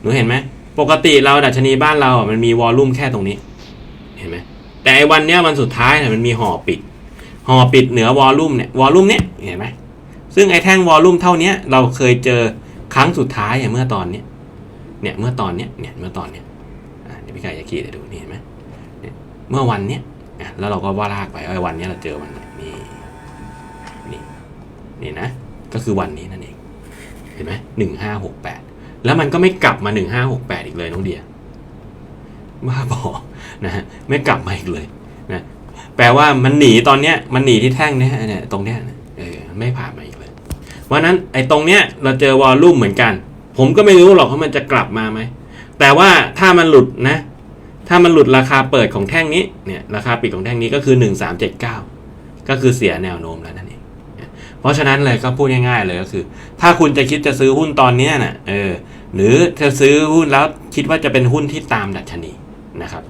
หนูเห็นไหมปกติเราดัชนีบ้านเราอะมันมีวอลลุ่มแค่ตรงนี้ เห็นไหมแต่ไอ้วันเนี้ยวันสุดท้ายเนี่ยมันมีห่อปิดห่อปิดเหนือวอลลุ่มเนี่ยวอลลุ่มเนี้ยเห็นไหมซึ่งไอ้แท่งวอลลุ่มเท่านี้เราเคยเจอครั้งสุดท้ายอะเมื่อตอนเนี้ยเนี่ยเมื่อตอนเนี้ยเนี่ยเมื่อตอนเนี้ยอะเดี๋ยวพี่ไก่จะขีดให้ดูนี่เห็นไหมเนี่ยเมื่อวันเนี้ยอะแล้วเราก็ว่าลากไปไอ้วันเนี้ยเราเจอวันไหนนี่นี่นี่นะ ก็คือวันนี้นั่นเอง เห็นไหมหนึ่งห้าหกแปด แล้วมันก็ไม่กลับมาหนึ่งห้าหกแปดอีกเลยน้องเดียบ้าบอนะฮะไม่กลับมาอีกเลยนะแปลว่ามันหนีตอนเนี้ยมันหนีที่แท่งเนี้ยเนี่ยตรงเนี้ยเออไม่ผ่านมาอีกเลย เพราะนั้นไอ้ตรงเนี้ยเราเจอวอลลุ่มเหมือนกัน ผมก็ไม่รู้หรอกว่ามันจะกลับมาไหมแต่ว่าถ้ามันหลุดนะ ถ้ามันหลุดราคาเปิดของแท่งนี้เนี่ยราคาปิดของแท่งนี้ก็คือหนึ่งสามเจ็ดเก้าก็คือเสียแนวโน้มแล้วนั่นเองเพราะฉะนั้นเลยก็พูดง่ายๆเลยก็คือ ถ้าคุณจะคิดจะซื้อหุ้นตอนเนี้ยน่ะเออ หรือจะซื้อหุ้นแล้วคิดว่าจะเป็นหุ้นที่ตามดัชนีนะครับ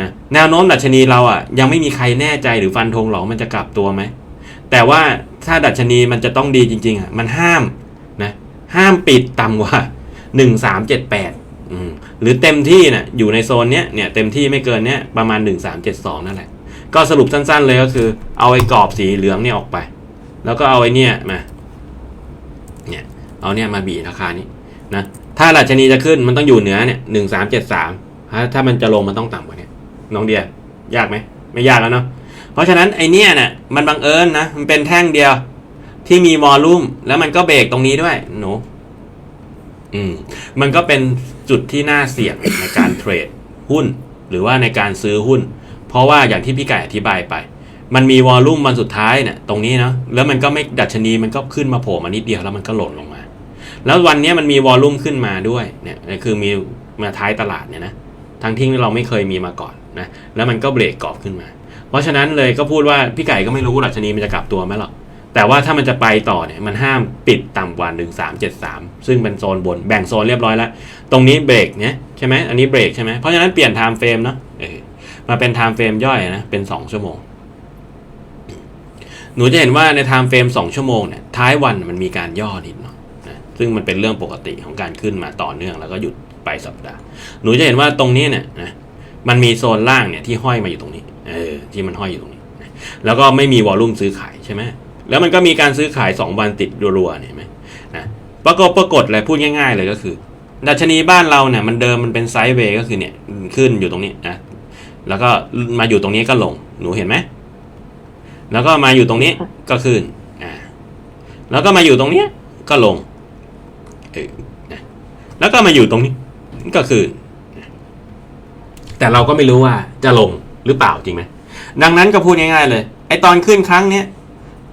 นะแนวโน้มดัชนีเราอะยังไม่มีใครแน่ใจหรือฟันธงหรอกมันจะกลับตัวไหมแต่ว่าถ้าดัชนีมันจะต้องดีจริงๆอะมันห้ามนะห้ามปิดต่ำกว่าหนึ่งสามเจ็ดแปดหรือเต็มที่น่ะอยู่ในโซนเนี้ยเนี่ยเต็มที่ไม่เกินเนี้ยประมาณหนึ่งสามเจ็ดสองนั่นแหละ ก็สรุปสั้นๆเลยก็คือเอาไอ้กรอบสีเหลืองเนี่ยออกไป แล้วก็เอาไอ้เนี่ยมาเนี่ยเอาเนี่ยมาบีราคานี้นะ ถ้าราชนีจะขึ้นมันต้องอยู่เหนือเนี่ยหนึ่งสามเจ็ดสามถ้ามันจะลงมันต้องต่ำกว่านี้น้องเดียยากไหมไม่ยากแล้วเนาะเพราะฉะนั้นไอเนี่ยเนี่ยมันบังเอิญนะมันเป็นแท่งเดียว ที่มีวอลลุ่มแล้วมันก็เบรกตรงนี้ด้วยหนูอืมมันก็เป็นจุดที่น่าเสี่ยงในการเทรดหุ้น หรือว่าในการซื้อหุ้น เพราะว่าอย่างที่พี่ไก่อธิบายไป มันมีวอลลุ่มวันสุดท้ายเนี่ยตรงนี้เนาะแล้วมันก็ไม่ดัชนีมันก็ขึ้นมาโผล่มานิดเดียวแล้วมันก็หล่นลงมา แล้ววันนี้มันมีวอลลุ่มขึ้นมาด้วยเนี่ยคือมีมาท้ายตลาดเนี่ยนะทั้งที่เราไม่เคยมีมาก่อนนะแล้วมันก็เบรกกรอบขึ้นมา เพราะฉะนั้นเลยก็พูดว่าพี่ไก่ก็ไม่รู้ดัชนีมันจะกลับตัวไหมหรอกแต่ว่าถ้ามันจะไปต่อเนี่ยมันห้ามปิดต่ำกว่าหนึ่งสามเจ็ดสามซึ่งเป็นโซนบนแบ่งโซนเรียบร้อยแล้ว ตรงนี้เบรกเนี่ยใช่ไหมอันนี้เบรกใช่ไหมเพราะฉะนั้นเปลี่ยนไทม์เฟรมเนาะมาเป็นไทม์เฟรมย่อยนะเป็นสองชั่วโมง หนูจะเห็นว่าในไทม์เฟรม2ชั่วโมงเนี่ยท้ายวันมันมีการย่อนิด ซึ่งมันเป็นเรื่องปกติของการขึ้นมาต่อเนื่องแล้วก็หยุดไปสัปดาห์ หนูจะเห็นว่าตรงนี้เนี่ยนะมันมีโซนล่างเนี่ยที่ห้อยมาอยู่ตรงนี้เออที่มันห้อยอยู่ตรงนี้ แล้วก็ไม่มีวอลลุ่มซื้อขายใช่ไหมแล้วมันก็มีการซื้อขาย 2 วันติดรัวๆเนี่ยเห็นไหมนะปรากฏปรากฏเลยพูดง่าย ๆ เลยก็คือดัชนีบ้านเราเนี่ยมันเดิมมันเป็นไซด์เวย์ก็คือเนี่ยขึ้นอยู่ตรงนี้นะแล้วก็มาอยู่ตรงนี้ก็ลงหนูเห็นไหมแล้วก็มาอยู่ตรงนี้ก็ขึ้นอ่าแล้วก็มาอยู่ตรงเนี้ยก็ลง เออนะแล้วก็มาอยู่ตรงนี้ก็ขึ้นนะแต่เราก็ไม่รู้ว่าจะลงหรือเปล่าจริงไหมดังนั้นก็พูดง่ายๆเลย ไอตอนขึ้นครั้งเนี้ย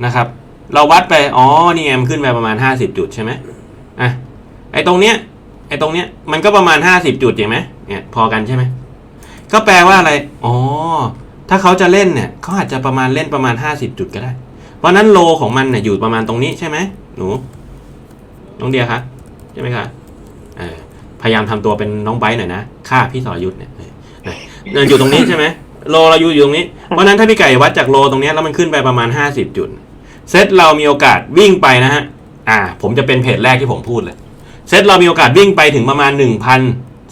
นะครับ เราวัดไปอ๋อนี่ไงมันขึ้นไปประมาณห้าสิบจุดใช่ไหมอะไอตรงเนี้ยไอตรงเนี้ยมันก็ประมาณห้าสิบจุดจริงไหมเนี่ยพอกันใช่ไหมก็แปลว่าอะไรอ๋อถ้าเขาจะเล่นเนี่ยเขาอาจจะประมาณเล่นประมาณ 50 จุดก็ได้ เพราะนั้นโลของมันเนี่ยอยู่ประมาณตรงนี้ใช่ไหมหนูน้องเดียครับ ใช่ไหมคะพยายามทำตัวเป็นน้องไบร์ทหน่อยนะค่าพี่สรยุทธ์เนี่ยเออเนี่ยอยู่ตรงนี้ใช่ไหมโลเราอยู่อยู่ตรงนี้ เพราะนั้นถ้าพี่ไก่วัดจากโลตรงนี้แล้วมันขึ้นไปประมาณ 50 จุด เซตเรามีโอกาสวิ่งไปนะฮะ อ่า ผมจะเป็นเพจแรกที่ผมพูดเลย เซตเรามีโอกาสวิ่งไปถึงประมาณ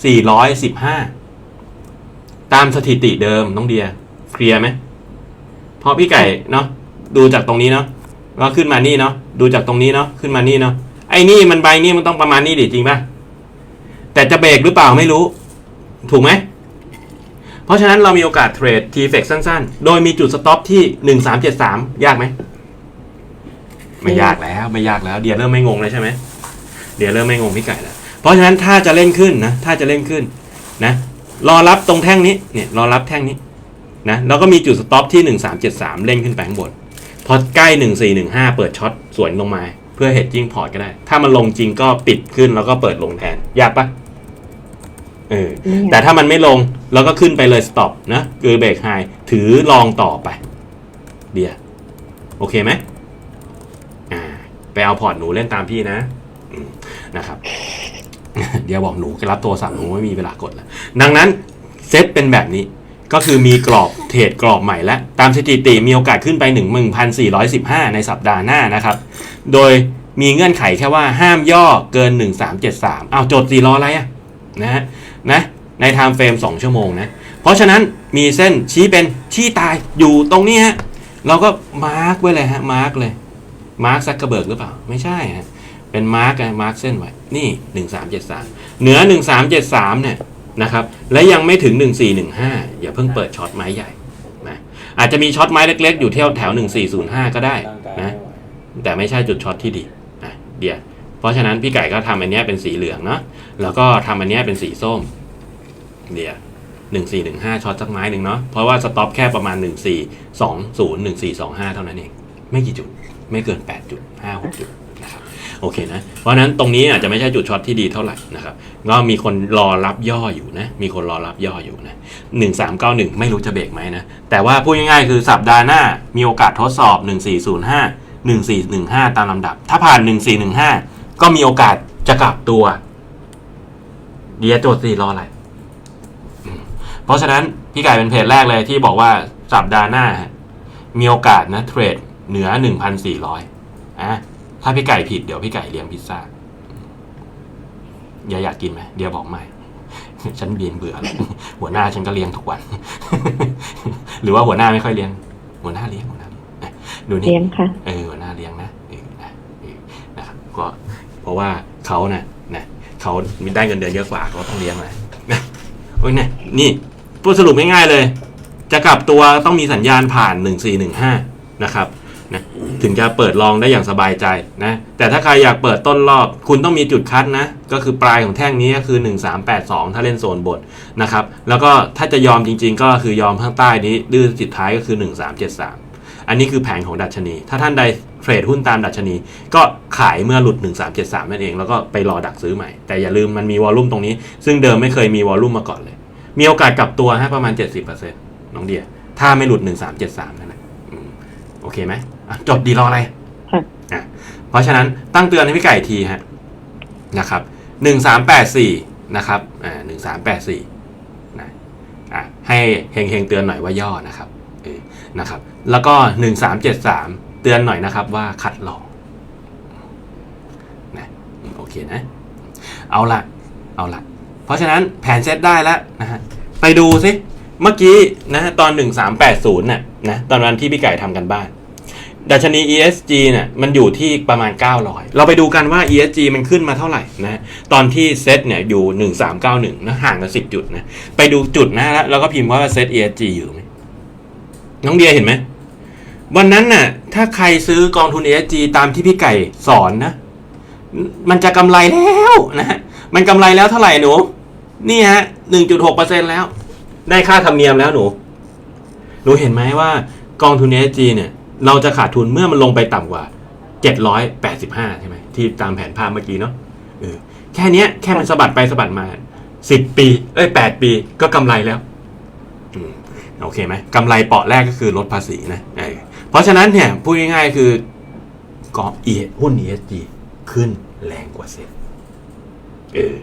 1,415 ตามสถิติเดิมน้องเดีย เคลียร์ไหมพราะพี่ไก่เนาะดูจากตรงนี้เนาะก็ขึ้นมานี่เนาะดูจากตรงนี้เนาะขึ้นมานี่เนาะ ไอ้นี่มันใบนี่มันต้องประมาณนี้ดิจริงป่ะแต่จะเบรกหรือเปล่าไม่รู้ ถูกไหม เพราะฉะนั้นเรามีโอกาสเทรดทีเฟกสั้นๆ โดยมีจุดสต็อปที่หนึ่งสามเจ็ดสามยากไหม ไม่ยากแล้วไม่ยากแล้ว เดียเริ่มไม่งงแล้วใช่ไหม เดียเริ่มไม่งงพี่ไก่แล้ว เพราะฉะนั้นถ้าจะเล่นขึ้นนะ ถ้าจะเล่นขึ้นนะ รอรับตรงแท่งนี้ เนี่ยรอรับแท่งนี้นะ แล้วก็มีจุดสต็อปที่ 1373 เล่นขึ้นไปข้างบน พอใกล้ 1415 เปิดช็อตสวนลงมา พื่อเฮดจิ้งพอร์ตก็ได้ ถ้ามันลงจริงก็ปิดขึ้นแล้วก็เปิดลงแทน ยากปะเออ แต่ถ้ามันไม่ลงเราก็ขึ้นไปเลยสต็อปนะคือเบรกไฮถือลองต่อไปเดียโอเคไหมอ่า ไปเอาพอร์ตหนูเล่นตามพี่นะอืมนะครับ เดี๋ยวบอกหนูรับโทรศัพท์หนูไม่มีเวลากดแล้ว ดังนั้นเซตเป็นแบบนี้ ก็คือมีกรอบเทรดกรอบใหม่และ ตามสถิติมีโอกาสขึ้นไป 1,415 ในสัปดาห์หน้านะครับ โดยมีเงื่อนไขแค่ว่าห้ามย่อเกิน 1373อ้าวจทย์สี่ล้ออะไรอะนะฮะนะในไทม์เฟรม2 ชั่วโมงนะ เพราะฉะนั้นมีเส้นชี้เป็นชี้ตายอยู่ตรงนี้ฮะเราก็มาร์กไว้เลยฮะมาร์กเลยมาร์กซักกระเบิกหรือเปล่า ไม่ใช่ฮะเป็นมาร์กมาร์กเส้นไว้นี่ 1373 เหนือ 1373เนี่ย นะครับและยังไม่ถึง 1415 อย่าเพิ่งเปิดช็อตไม้ใหญ่นะอาจจะมีช็อตไม้เล็ก ๆ อยู่เที่ยวแถว 1405 ก็ได้นะแต่ไม่ใช่จุดช็อตที่ดีนะเดี๋ยวเพราะฉะนั้นพี่ไก่ก็ทำอันนี้เป็นสีเหลืองเนาะแล้วก็ทำอันนี้เป็นสีส้มเดี๋ยวหนึ่งสี่หนึ่งห้าช็อตสักไม้หนึ่งเนาะเพราะว่าสต็อปแค่ประมาณหนึ่งสี่สองศูนย์หนึ่งสี่สองห้าเท่านั้นเอง ไม่กี่จุด ไม่เกินแปดจุดห้าหกจุด โอเคนะ เพราะนั้นตรงนี้อาจจะไม่ใช่จุดช็อตที่ดีเท่าไหร่นะครับ ก็มีคนรอรับย่ออยู่นะ มีคนรอรับย่ออยู่นะหนึ่งสามเก้าหนึ่งไม่รู้จะเบรกไหมนะ แต่ว่าพูดง่ายๆคือสัปดาห์หน้ามีโอกาสทดสอบหนึ่งสี่ศูนย์ห้าหนึ่งสี่หนึ่งห้าตามลำดับ ถ้าผ่านหนึ่งสี่หนึ่งห้าก็มีโอกาสจะกลับตัวเดียโจทย์สี่รออะไร เพราะฉะนั้นพี่ไก่เป็นเพจแรกเลยที่บอกว่าสัปดาห์หน้า มีโอกาสนะเทรดเหนือหนึ่งพันสี่ร้อยอะ ถ้าพี่ไก่ผิดเดี๋ยวพี่ไก่เลี้ยงพิซซ่าอย่าอยากกินไหมเดี๋ยวบอกไม่ฉันเบียนเบื่อแล้วหัวหน้าฉันก็เลี้ยงทุกวัน หรือว่าหัวหน้าไม่ค่อยเลี้ยง หัวหน้าเลี้ยงหัวหน้าเลี้ยงอะดูนี่เลี้ยงค่ะเออหัวหน้าเลี้ยงนะเออนะเออนะครับก็เพราะว่าเขานะนะเขามีได้เงินเดือนเยอะกว่าเขาต้องเลี้ยงนะนะโอ้ยเนี่ยนี่พูดสรุปง่ายๆเลย จะกลับตัวต้องมีสัญญาณผ่าน1415นะครับนะ ถึงจะเปิดลองได้อย่างสบายใจนะ แต่ถ้าใครอยากเปิดต้นรอบ คุณต้องมีจุดคัดนะ ก็คือปลายของแท่งนี้ก็คือ 1382 ถ้าเล่นโซนบนนะครับ แล้วก็ถ้าจะยอมจริง ๆ ก็คือยอมข้างใต้นี้ดื้อสุดท้ายก็คือ 1373 อันนี้คือแผนของดัชนี ถ้าท่านใดเทรดหุ้นตามดัชนี ก็ขายเมื่อหลุด 1373 นั่นเอง แล้วก็ไปรอดักซื้อใหม่ แต่อย่าลืมมันมีวอลลุ่มตรงนี้ ซึ่งเดิมไม่เคยมีวอลลุ่มมาก่อนเลย มีโอกาสกลับตัวฮะประมาณ 70%น้องเดีย ถ้าไม่หลุด 1373นั่นแหละอืมโอเคไหม อะจดดีรออะไรค่ะอะเพราะฉะนั้นตั้งเตือนให้พี่ไก่ทีฮะนะครับ1384นะครับอ่า1384นะอะให้เฮงเฮงๆเตือนหน่อยว่าย่อนะครับเออนะครับ แล้วก็1373เตือนหน่อยนะครับว่าคัดลองนะโอเคนะ เอาละเอาละเพราะฉะนั้นแผนเซตได้แล้วนะฮะไปดูสิเมื่อกี้นะตอน 1380น่ะนะตอนวันที่พี่ไก่ทำกันบ้าน ดัชนี ESG เนี่ยมันอยู่ที่ประมาณ 900 เราไปดูกันว่า ESG มันขึ้นมาเท่าไหร่นะตอนที่เซตเนี่ยอยู่ 1391นะห่างกัน10 จุดนะไปดูจุดนะแล้วก็พิมพ์ว่าเซต ESG อยู่ตรงนี้น้องเดียเห็นไหมวันนั้นน่ะถ้าใครซื้อกองทุน ESG ตามที่พี่ไก่สอนนะ มันจะกำไรแล้วนะฮะมันกำไรแล้วเท่าไหร่หนู นี่ฮะ 1.6%แล้ว ได้ค่าธรรมเนียมแล้วหนู หนูเห็นไหมว่ากองทุน ESG เนี่ย เราจะขาดทุนเมื่อมันลงไปต่ำกว่า 785 ใช่ไหมที่ตามแผนภาพเมื่อกี้เนาะเออแค่นี้แค่มันสะบัดไปสะบัดมา 10 ปี เอ้ย 8 ปีก็กำไรแล้วอโอเคไหมกำไรเปาะแรกก็คือลดภาษีนะเออเพราะฉะนั้นเนี่ยพูดง่ายๆคือกองเอหุ้น ESG ขึ้นแรงกว่าเซ็ตเออ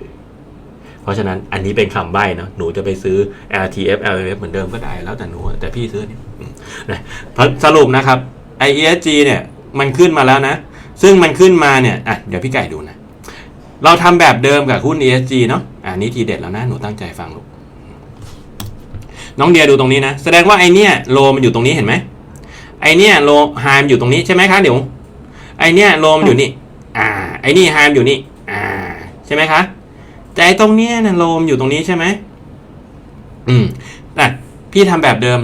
เพราะฉะนั้นอันนี้เป็นคำใบ้เนาะหนูจะไปซื้อ LTF LF เหมือนเดิมก็ได้แล้วแต่หนู แต่พี่ซื้อนี่นะเพราะสรุปนะครับ IESG เนี่ยมันขึ้นมาแล้วนะ ซึ่งมันขึ้นมาเนี่ยอะเดี๋ยวพี่ไก่ดูนะ เราทำแบบเดิมกับหุ้น ESG เนาะอ่านี่ทีเด็ดแล้วนะ หนูตั้งใจฟังลูกน้องเดียดูตรงนี้นะ แสดงว่าไอเนี่ยโลมันอยู่ตรงนี้เห็นไหมไอเนี่ยโลไฮมอยู่ตรงนี้ใช่ไหมคะเดี๋ยวไอเนี่ยโลมันอยู่นี่ อ่า ไอนี่ไฮมอยู่นี่ อ่า ใช่ไหมคะ แต่ไอตรงเนี้ยนะโลมนอยู่ตรงนี้ใช่ไหมอืมแต่พี่ทำแบบเดิม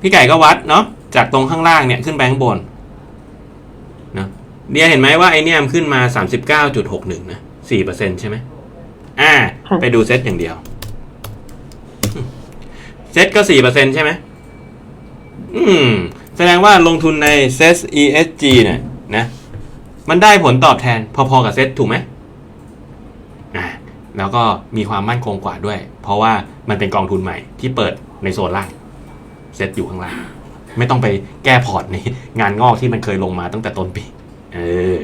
พี่ไก่ก็วัดเนาะจากตรงข้างล่างเนี่ยขึ้นไปข้างบนเนาะเดียเห็นไหมว่าไอเนี่ยมันขึ้นมาสามสิบเก้าจุดหกหนึ่งนะสี่เปอร์เซ็นใช่ไหมอ่าค่ะไปดูเซตอย่างเดียว เซ็ตก็สี่เปอร์เซ็นใช่ไหมอืม แสดงว่าลงทุนในเซต ESG เนี่ยนะ มันได้ผลตอบแทนพอๆกับเซตถูกไหมอ่า แล้วก็มีความมั่นคงกว่าด้วย เพราะว่ามันเป็นกองทุนใหม่ที่เปิดในโซนล่างเซตอยู่ข้างล่าง ไม่ต้องไปแก้พอร์ตในงานงอกที่มันเคยลงมาตั้งแต่ต้นปี เออ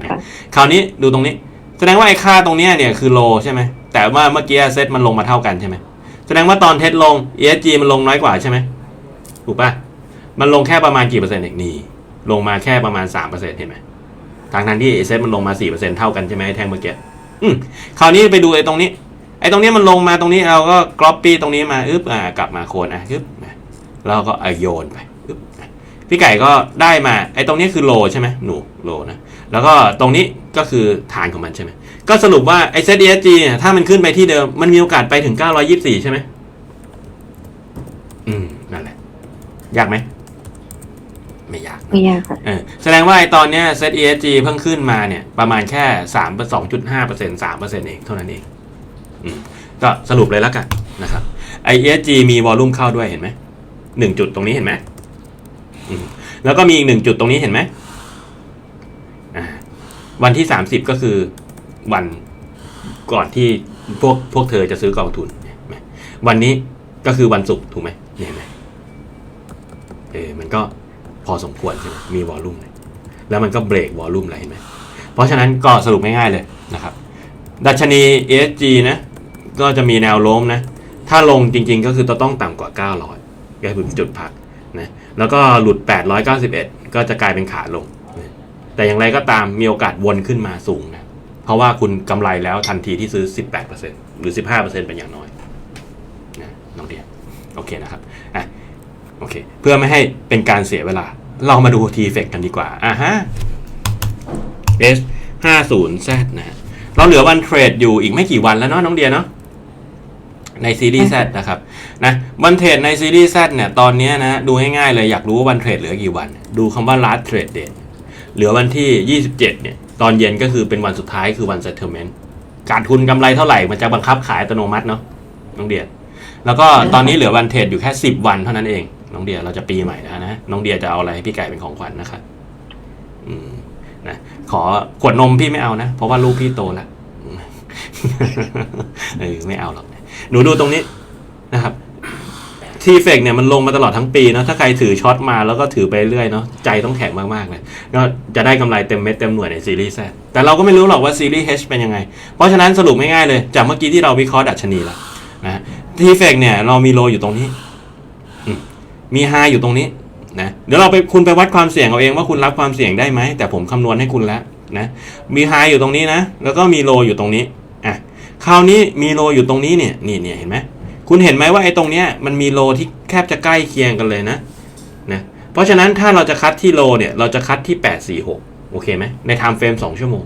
นะค่ะคราวนี้ดูตรงนี้ แสดงว่าไอ้ค่าตรงเนี้ยเนี่ยคือโลใช่ไหมแต่ว่าเมื่อกี้เซตมันลงมาเท่ากันใช่ไหมแสดงว่าตอนเทสลง ESG มันลงน้อยกว่าใช่ไหมถูกปะมันลงแค่ประมาณกี่เปอร์เซ็นต์เองนี่ลงมาแค่ประมาณสามเปอร์เซ็นต์เห็นไหมทางทางๆที่เซตมันลงมาสี่เปอร์เซ็นต์เท่ากันใช่ไหมไอ้แท่งเมื่อกี้ อืมคราวนี้ไปดูไอ้ตรงนี้ ไอ้ตรงนี้มันลงมาตรงนี้เราก็ copy ตรงนี้มาอึ๊บอ่ากลับมาโคนอะอึ๊บอะแล้วก็อโยนไปอึ๊บพี่ไก่ก็ได้มา ไอ้ตรงนี้คือโลใช่ไหมหนูโลนะแล้วก็ตรงนี้ก็คือฐานของมันใช่ไหมก็สรุปว่าไอ้ ZESG เนี่ยถ้ามันขึ้นไปที่เดิมมันมีโอกาสไปถึง 924 ใช่ไหมอืมนั่นแหละยากไหม ไม่ยากนะไม่ยากค่ะเออแสดงว่าไอ้ตอนเนี้ย ZESG เพิ่งขึ้นมาเนี่ย ประมาณแค่สามสองจุดห้าเปอร์เซ็นสามเปอร์เซ็นเองเท่านั้นเองอืมก็สรุปเลยแล้วกันนะครับไอ ESG มีวอลลุ่มเข้าด้วยเห็นไหมหนึ่งจุดตรงนี้เห็นไหมอืมแล้วก็มีอีกหนึ่งจุดตรงนี้เห็นไหมอ่าวันที่สามสิบก็คือวันก่อนที่พวกพวกเธอจะซื้อกองทุนเห็นไหมวันนี้ก็คือวันศุกร์ถูกไหมเนี่ยเห็นไหมเออมันก็ พอสมควรใช่ไหมมีวอลลุ่มเลยแล้วมันก็เบรกวอลลุ่มอะไรเห็นไหมเพราะฉะนั้นก็สรุปง่ายๆเลยนะครับดัชนี ESG นะก็จะมีแนวโน้มนะถ้าลงจริงๆก็คือจะต้องต่ำกว่า 900ก็คือจุดพักนะแล้วก็หลุด 891 ก็จะกลายเป็นขาลงนะแต่อย่างไรก็ตามมีโอกาสวนขึ้นมาสูงนะเพราะว่าคุณกำไรแล้วทันทีที่ซื้อ 18%หรือ 15%เป็นอย่างน้อยนะน้องเดียโอเคนะครับอะ โอเค เพื่อไม่ให้เป็นการเสียเวลา เรามาดู T effect กันดีกว่า อะฮะ S 50 Z นะฮะ เราเหลือวันเทรดอยู่อีกไม่กี่วันแล้วเนาะน้องเดียเนาะ ในซีรีส์ Z นะครับ นะวันเทรดในซีรีส์ Z เนี่ย ตอนนี้นะ ดูง่ายๆเลย อยากรู้ว่าวันเทรดเหลือกี่วัน ดูคำว่า last trade date เหลือวันที่ 27 เนี่ย ตอนเย็นก็คือเป็นวันสุดท้ายคือวัน settlement การทุนกำไรเท่าไหร่ มันจะบังคับขายอัตโนมัติเนาะ น้องเดีย แล้วก็ตอนนี้เหลือวันเทรดอยู่แค่ 10 วันเท่านั้นเอง น้องเดียเราจะปีใหม่แล้วนะน้องเดียจะเอาอะไรให้พี่ไก่เป็นของขวัญนะครับอืมนะขอขวดนมพี่ไม่เอานะ เพราะว่าลูกพี่โตแล้วเออไม่เอาหรอกหนูดูตรงนี้นะครับทีเฟกเนี่ยมันลงมาตลอดทั้งปีเนาะถ้าใครถือช็อตมาแล้วก็ถือไปเรื่อยเนาะใจต้องแข็งมากๆเลยก็จะได้กำไรเต็มเม็ดเต็มหน่วยในซีรีส์แซแต่เราก็ไม่รู้หรอกว่าซีรีส์ H เป็นยังไง เพราะฉะนั้นสรุปง่ายๆเลย จากเมื่อกี้ที่เราวิเคราะห์ดัชนีแล้วนะทีเฟกเนี่ยเรามีโลอยู่ตรงนี้ มีไฮอยู่ตรงนี้นะเดี๋ยวเราไปคุณไปวัดความเสี่ยงเอาเองว่าคุณรับความเสี่ยงได้ไหมแต่ผมคำนวณให้คุณแล้วนะมีไฮอยู่ตรงนี้นะ แล้วก็มีโลอยู่ตรงนี้อะคราวนี้มีโลอยู่ตรงนี้เนี่ยนี่เนี่ยเห็นไหมคุณเห็นไหมว่าไอ้ตรงเนี้ยมันมีโลที่แคบจะใกล้เคียงกันเลยนะนะเพราะฉะนั้นถ้าเราจะคัดที่โลเนี่ยเราจะคัดที่ 846 โอเคไหมในไทม์เฟรม2ชั่วโมง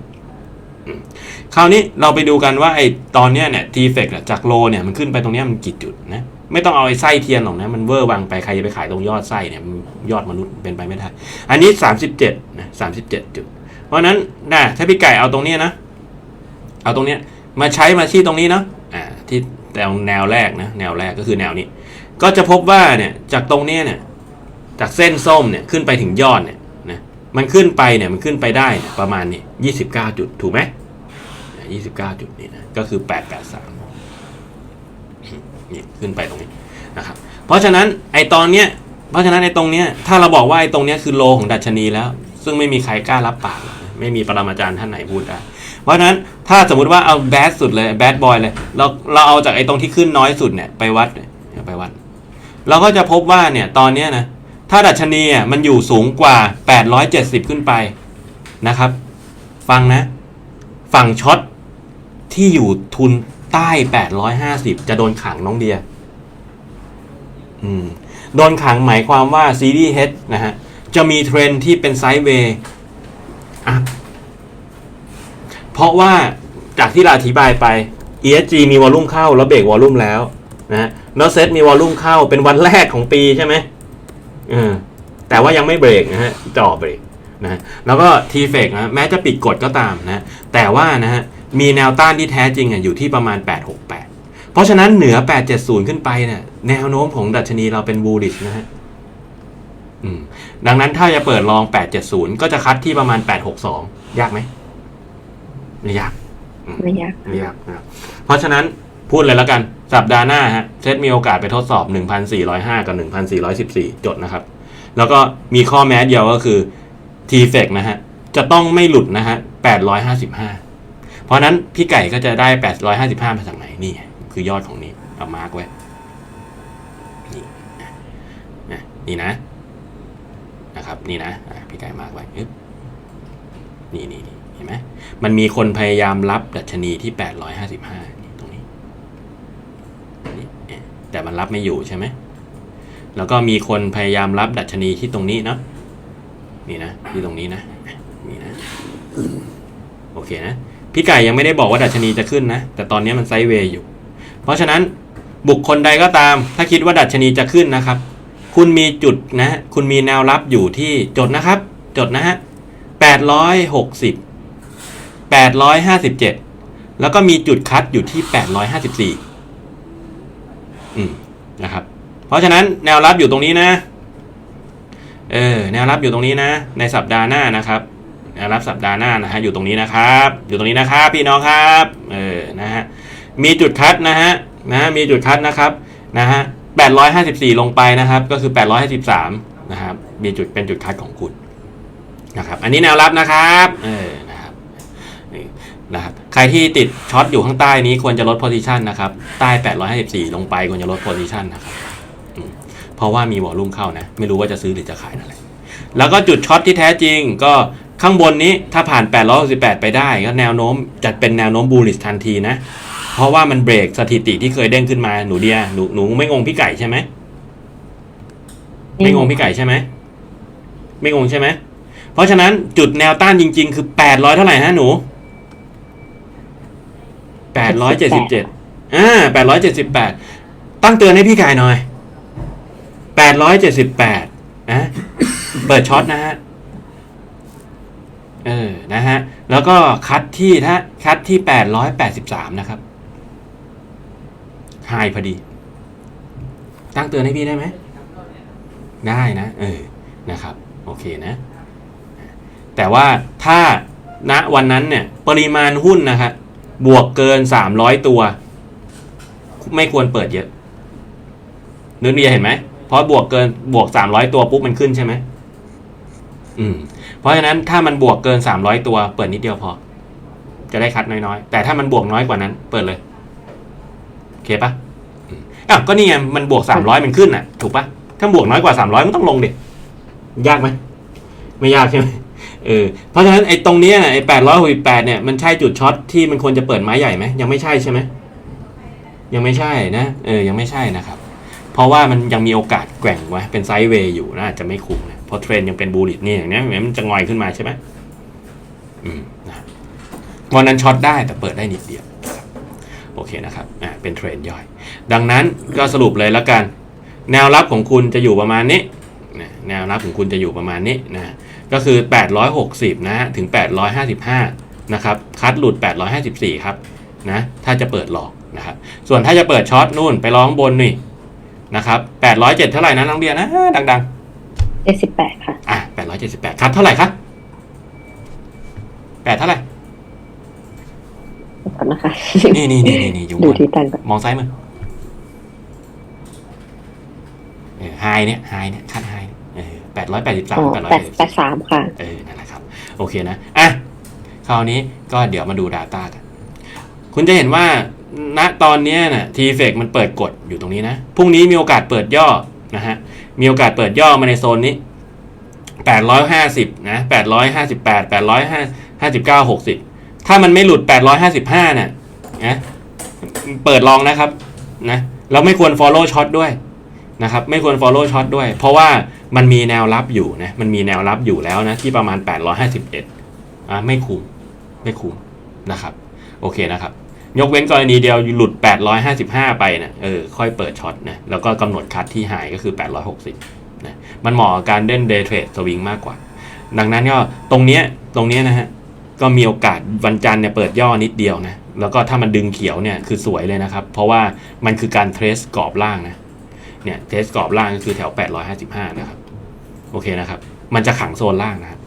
คราวนี้เราไปดูกันว่าไอ้ตอนเนี้ยเนี่ยทีเฟกจากโลเนี่ยมันขึ้นไปตรงเนี้ยมันกี่จุดนะ ไม่ต้องเอาไอ้ไส้เทียนหรอกนะ มันเวอร์วังไปใครจะไปขายตรงยอดไส้เนี่ยยอดมนุษย์เป็นไปไม่ได้ อันนี้ 37นะ37 จุด เพราะนั้นนะถ้าพี่ไก่เอาตรงนี้นะ เอาตรงเนี้ยมาใช้มาที่ตรงนี้เนาะอ่าที่แนวแนวแรกนะ แนวแรกก็คือแนวนี้ ก็จะพบว่าเนี่ยจากตรงเนี้ยเนี่ยจากเส้นส้มเนี่ยขึ้นไปถึงยอดเนี่ยนะมันขึ้นไปเนี่ยมันขึ้นไปได้ประมาณนี่ยี่สิบเก้าจุดถูกไหมยี่สิบเก้าจุดนี่นะก็คือแปดแปดสาม นี่ขึ้นไปตรงนี้นะครับเพราะฉะนั้นไอตอนเนี้ยเพราะฉะนั้นไอตรงเนี้ยถ้าเราบอกว่าไอตรงเนี้ยคือโลของดัชนีแล้ว ซึ่งไม่มีใครกล้ารับปากไม่มีปรมาจารย์ท่านไหนพูดได้เพราะฉะนั้นถ้าสมมุติว่าเอาแบดสุดเลยแบดบอยเลยเราเราเอาจากไอ้ตรงที่ขึ้นน้อยสุดเนี่ยไปวัดไปวัด เราก็จะพบว่าเนี่ยตอนเนี้ยนะถ้าดัชนีอะมันอยู่สูงกว่า 870 ขึ้นไปนะครับ ฟังนะ ฝั่งช็อตที่อยู่ทุน ใต้ 850 จะโดนขังน้องเดีย อืม โดนขังหมายความว่าซีรีส์ H นะฮะ จะมีเทรนที่เป็นไซด์เวย์เพราะว่าจากที่เราอธิบายไป ESG มีวอลลุ่มเข้าแล้วเบรกวอลลุ่มแล้วนะฮะแล้วเซตมีวอลลุ่มเข้าเป็นวันแรกของปีใช่ไหมเออแต่ว่ายังไม่เบรกนะฮะจ่อเบรกนะฮะแล้วก็ t f e c นะแม้จะปิดกฎก็ตามนะ แต่ว่านะฮะ มีแนวต้านที่แท้จริงอะอยู่ที่ประมาณ 868 เพราะฉะนั้นเหนือ 870 ขึ้นไปเนี่ยแนวโน้มของดัชนีเราเป็น bullish นะฮะอืมดังนั้นถ้าจะเปิดลอง 870 ก็จะคัดที่ประมาณ 862 ยากไหมไม่ยาก ไม่ยากไม่ยากนะครับเพราะฉะนั้นพูดเลยแล้วกัน สัปดาห์หน้าฮะเซตมีโอกาสไปทดสอบ 1,405 กับ 1,414 จดนะครับ แล้วก็มีข้อแม้เดียวก็คือ t f e c นะฮะ จะต้องไม่หลุดนะฮะ 855 เพราะนั้นพี่ไก่ก็จะได้ 855 มาจากไหนนี่ คือยอดของนี้เอามาร์กไว้ นี่นะนะนี่นะนะครับ นี่นะพี่ไก่มาร์กไว้นี่นี่นี่เห็นไหมมันมีคนพยายามรับดัชนีที่แปดร้อยห้าสิบห้าตรงนี้นี่แต่มันรับไม่อยู่ใช่ไหมแล้วก็มีคนพยายามรับดัชนีที่ตรงนี้เนาะนี่นะที่ตรงนี้นะนี่นะโอเคนะ พี่ไก่ยังไม่ได้บอกว่าดัชนีจะขึ้นนะ แต่ตอนนี้มันไซด์เวย์อยู่ เพราะฉะนั้นบุคคลใดก็ตาม ถ้าคิดว่าดัชนีจะขึ้นนะครับ คุณมีจุดนะ คุณมีแนวรับอยู่ที่จดนะครับ จดนะฮะแปดร้อยหกสิบแปดร้อยห้าสิบเจ็ดแล้วก็มีจุดคัดอยู่ที่แปดร้อยห้าสิบสี่อืมนะครับ เพราะฉะนั้นแนวรับอยู่ตรงนี้นะ เออ แนวรับอยู่ตรงนี้นะ ในสัปดาห์หน้านะครับ รับสัปดาห์หน้านะฮะอยู่ตรงนี้นะครับ อยู่ตรงนี้นะครับพี่น้องครับเออนะฮะมีจุดคัดนะฮะนะมีจุดคัดนะครับนะฮะ854 ลงไปนะครับ ก็คือ 853นะครับมีจุดเป็นจุดคัดของคุณนะครับอันนี้แนวรับนะครับเออนะครับนี่นะครับใครที่ติดช็อตอยู่ข้างใต้นี้ควรจะลด position นะครับใต้ 854 ลงไปควรจะลด position นะครับเพราะว่ามีวอลลุ่มเข้านะ ไม่รู้ว่าจะซื้อหรือจะขายนั่นแหละแล้วก็จุดช็อตที่แท้จริงก็ ข้างบนนี้ถ้าผ่าน 868 ไปได้ก็แนวโน้มจะเป็นแนวโน้มบูลิสทันทีนะ เพราะว่ามันเบรกสถิติที่เคยเด้งขึ้นมาหนูเดียหนูหนูไม่งงพี่ไก่ใช่ไหมไม่งงพี่ไก่ใช่ไหมไม่งงใช่ไหมเพราะฉะนั้นจุดแนวต้านจริง ๆ คือแปดร้อยเท่าไหร่ฮะหนูแปดร้อยเจ็ดสิบเจ็ดอ่าแปดร้อยเจ็ดสิบแปดตั้งเตือนให้พี่ไก่หน่อยแปดร้อยเจ็ดสิบแปดนะเปิดช็อตนะฮะ เออ นะฮะ แล้วก็คัดที่ถ้าคัดที่แปดร้อยแปดสิบสามนะครับไฮพอดี ตั้งเตือนให้พี่ได้ไหม ได้นะ เออ นะครับ โอเคนะ แต่ว่าถ้าณวันนั้นเนี่ย ปริมาณหุ้นนะครับบวกเกินสามร้อยตัว ไม่ควรเปิดเยอะนึกเรียเห็นไหมเพราะบวกเกินบวกสามร้อยตัวปุ๊บมันขึ้นใช่ไหมอืม ราะฉะนั้นถ้ามันบวกเกินสามร้อยตัว เปิดนิดเดียวพอ จะได้คัดน้อยๆ แต่ถ้ามันบวกน้อยกว่านั้น เปิดเลยโอเคปะอ้าวก็นี่ไงมันบวกสามร้อยมันขึ้นอะ ถูกปะถ้าบวกน้อยกว่าสามร้อยมันต้องลงดิยากไหมไม่ยากใช่ไหมเออเพราะฉะนั้นไอ้ตรงนี้ยน่ะไอ้แปดร้อยหกสิบแปดเนี่ยมันใช่จุดช็อตที่มันควรจะเปิดไม้ใหญ่ไหมยังไม่ใช่ใช่ไหมยังไม่ใช่นะเออยังไม่ใช่นะครับ เพราะว่ามันยังมีโอกาสแกว่งไว้เป็นไซด์เวย์อยู่นะอาจจะไม่คุ้มนะ พราะเทรนยังเป็นบูลิตนี่อย่างนี้มันจะงอยขึ้นมาใช่ไหมอืมนะวันนั้นช็อตได้แต่เปิดได้นิดเดียวโอเคนะครับอ่าเป็นเทรนย่อย ดังนั้นก็สรุปเลยแล้วกัน แนวรับของคุณจะอยู่ประมาณนี้นะแนวรับของคุณจะอยู่ประมาณนี้นะก็คือ 860 นะถึง 855 นะครับคัดหลุด 854 ครับนะถ้าจะเปิดหลอกนะครับส่วนถ้าจะเปิดช็อตนู่นไปร้องบนนี่นะครับ807 เท่าไหร่นะน้องเดียนะดัง เจ็ดสิบแปดค่ะๆอะ878คัดเท่าไหร่ครับ8เท่าไหร่ก่อนนะคะนี่นี่นี่นี่นี่อยู่ดูบนที่ตันก่อนมองซ้ายมือเออไฮเนี่ยไฮเนี่ยคัดไฮเออ883อ๋อ883แปดแปดสามค่ะ เออ นั่นแหละครับ โอเคนะ อะ คราวนี้ก็เดี๋ยวมาดู Data กัน คุณจะเห็นว่า ณ ตอนเนี้ยนะทีเฟกมันเปิดกดอยู่ตรงนี้นะ พรุ่งนี้มีโอกาสเปิดย่อนะฮะ มีโอกาสเปิดย่อมาในโซนนี้ 850 นะ 858 859 60 ถ้ามันไม่หลุด 855 น่ะนะเปิดลองนะครับนะเราไม่ควร follow short ด้วยนะครับ ไม่ควร follow short ด้วย เพราะว่ามันมีแนวรับอยู่นะ มันมีแนวรับอยู่แล้วนะ ที่ประมาณ 851อะไม่คุ้มไม่คุ้มนะครับ โอเคนะครับ ยกเว้นกรณีเดียวหลุด 855 ไปนะเออค่อยเปิดช็อตนะแล้วก็กำหนดคัดที่หายก็คือ 860นะมันเหมาะกับการเล่นเดย์เทรดสวิงมากกว่า ดังนั้นก็ตรงเนี้ยตรงเนี้ยนะฮะก็มีโอกาสวันจันทร์เนี่ยเปิดย่อนิดเดียวนะแล้วก็ถ้ามันดึงเขียวเนี่ยคือสวยเลยนะครับ เพราะว่ามันคือการเทรสกรอบล่างนะเนี่ยเทสกรอบล่างก็คือแถว 855 นะครับ โอเคนะครับ มันจะขังโซนล่างนะครับ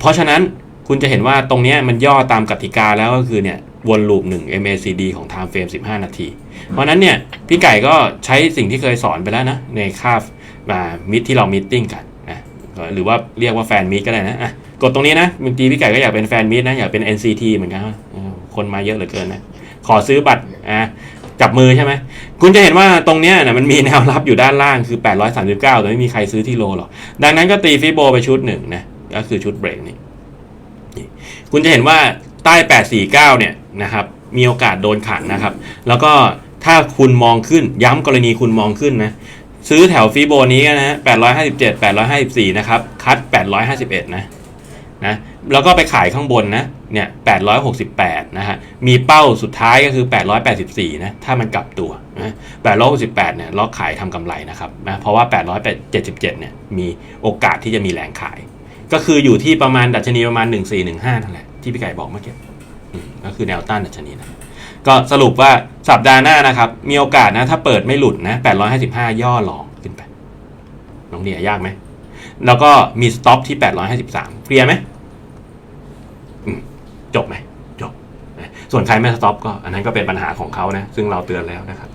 เพราะฉะนั้นคุณจะเห็นว่าตรงนี้มันย่อตามกติกาแล้วก็คือเนี่ย วนลูป1 MACD ของ time frame 15 นาที เพราะนั้นเนี่ย พี่ไก่ก็ใช้สิ่งที่เคยสอนไปแล้วนะ ในคาบมามิทที่เรามิทติ้งกันนะหรือว่าเรียกว่าแฟนมิทก็ได้นะะกดตรงนี้นะบางทีพี่ไก่ก็อยากเป็นแฟนมิทนะ อยากเป็น NCT เหมือนกันคนมาเยอะเหลือเกินนะ ขอซื้อบัตรอะจับมือใช่ไหม คุณจะเห็นว่าตรงเนี้ยนะมันมีแนวรับอยู่ด้านล่างคือ 839 แต่ไม่มีใครซื้อที่โลหรอก ดังนั้นก็ตีฟิโบไปชุดหนึ่งนะ ก็คือชุดเบรกนี่ คุณจะเห็นว่า ใต้ 849 เนี่ยนะครับมีโอกาสโดนขังนะครับ แล้วก็ถ้าคุณมองขึ้นย้ำกรณีคุณมองขึ้นนะซื้อแถวฟีโบนี้นะฮะ857 854 นะครับ คัด 851 นะนะแล้วก็ไปขายข้างบนนะเนี่ย 868 นะฮะ มีเป้าสุดท้ายก็คือ 884 นะ ถ้ามันกลับตัวนะ868 เนี่ยล็อกขายทำกำไรนะครับนะเพราะว่า 877 เนี่ย มีโอกาสที่จะมีแรงขาย ก็คืออยู่ที่ประมาณดัชนีประมาณ 1415นั่นแหละ ที่พี่ไก่บอกเมื่อกี้ก็คือแนวต้านดัชนีนะก็สรุปว่าสัปดาห์หน้านะครับ มีโอกาสนะถ้าเปิดไม่หลุดนะ 855 ย่อหลองขึ้นไปน้องเดียยากไหม แล้วก็มีสต็อปที่ 853 เคลียร์ไหมมจบไหมจบ ส่วนใครไม่สต็อปก็อันนั้นก็เป็นปัญหาของเขานะ ซึ่งเราเตือนแล้วนะครับ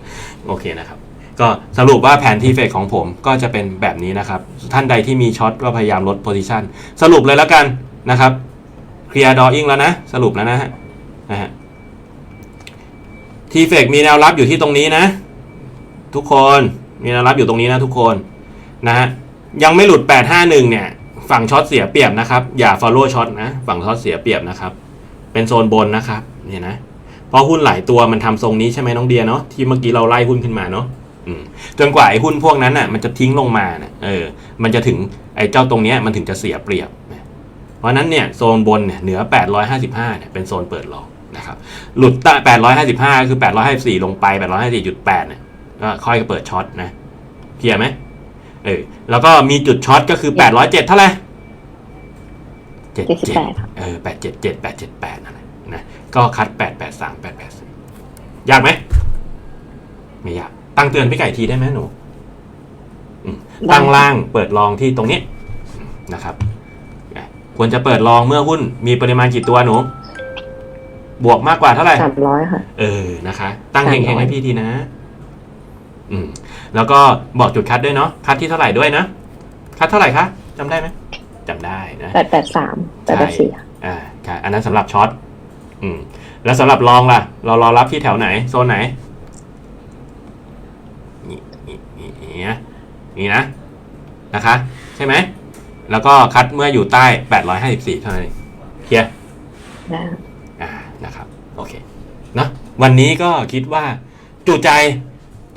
โอเคนะครับ ก็สรุปว่าแผนที่เฟกของผมก็จะเป็นแบบนี้นะครับ ท่านใดที่มีช็อตก็พยายามลดโพซิชันสรุปเลยแล้วกันนะครับ ลียร์ดออิงแล้วนะ สรุปแล้วนะฮะนะฮะทีเฟกมีแนวรับอยู่ที่ตรงนี้นะ ทุกคนมีแนวรับอยู่ตรงนี้นะทุกคนนะฮะยังไม่หลุด 851 เนี่ย ฝั่งช็อตเสียเปรียบนะครับ อย่า follow ช็อตนะ ฝั่งช็อตเสียเปรียบนะครับ เป็นโซนบนนะครับเนี่ยนะเพราะหุ้นหลายตัวมันทำทรงนี้ใช่ไหมน้องเดียเนาะที่เมื่อกี้เราไล่หุ้นขึ้นมาเนาะจนกว่าไอ้หุ้นพวกนั้นน่ะมันจะทิ้งลงมาน่ะเออ มันจะถึงไอ้เจ้าตรงเนี้ยมันถึงจะเสียเปรียบ ราะฉะนั้นเนี่ยโซนบนเนี่ยเหนือ 855 เนี่ยเป็นโซนเปิดรองนะครับหลุดใต้855 ก็คือ 854 ลงไป 854.8 เนี่ยก็ค่อยเปิดช็อตนะเคลียร์ไหมเออแล้วก็มีจุดช็อตก็คือ 807 เท่าไหร่78ค่ะเออ877 878นั่นแหละนะก็คัด883 884ยากไหมไม่ยาก ตั้งเตือนพี่ไก่ทีได้ไหมหนูอืมได้ตั้งล่างเปิดลองที่ตรงนี้นะครับนะ ควรจะเปิดลองเมื่อหุ้นมีปริมาณกี่ตัวหนู บวกมากกว่าเท่าไหร่สามร้อยค่ะ เออนะคะ ตั้งเฮงสามร้อยๆให้พี่ทีนะ อืม แล้วก็บอกจุดคัดด้วยเนาะคัดที่เท่าไหร่ด้วยนะ คัดเท่าไหร่คะจำได้ไหมจำได้นะแปดแปดสามแปดแปดสี่ค่ะอ่าครับอันนั้นสำหรับช็อตอืม แล้วสำหรับลองล่ะ เรารอรับที่แถวไหน โซนไหนนี่นี่นี่นี่นะนี่นะนะคะ ใช่ไหม แล้วก็คัดเมื่ออยู่ใต้ 854 เท่านั้นเองเคลียร์ได้อ่านะครับ โอเคนะวันนี้ก็คิดว่าจุใจ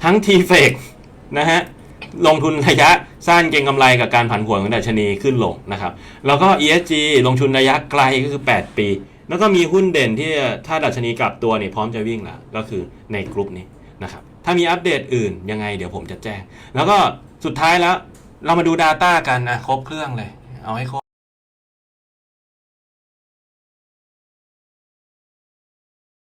ทั้งทีเฟกนะฮะ ลงทุนระยะสั้นเก็งกำไรกับการผันผวนของดัชนีขึ้นลงนะครับ แล้วก็ ESG ลงทุนระยะไกลก็คือ 8 ปี แล้วก็มีหุ้นเด่นที่ถ้าดัชนีกลับตัวเนี่ยพร้อมจะวิ่งแล้วก็คือในกลุ่มนี้นะครับ ถ้ามีอัปเดตอื่นยังไงเดี๋ยวผมจะแจ้ง แล้วก็สุดท้ายแล้ว เรามาดู Data กันนะครบเครื่องเลย เอาให้ครบ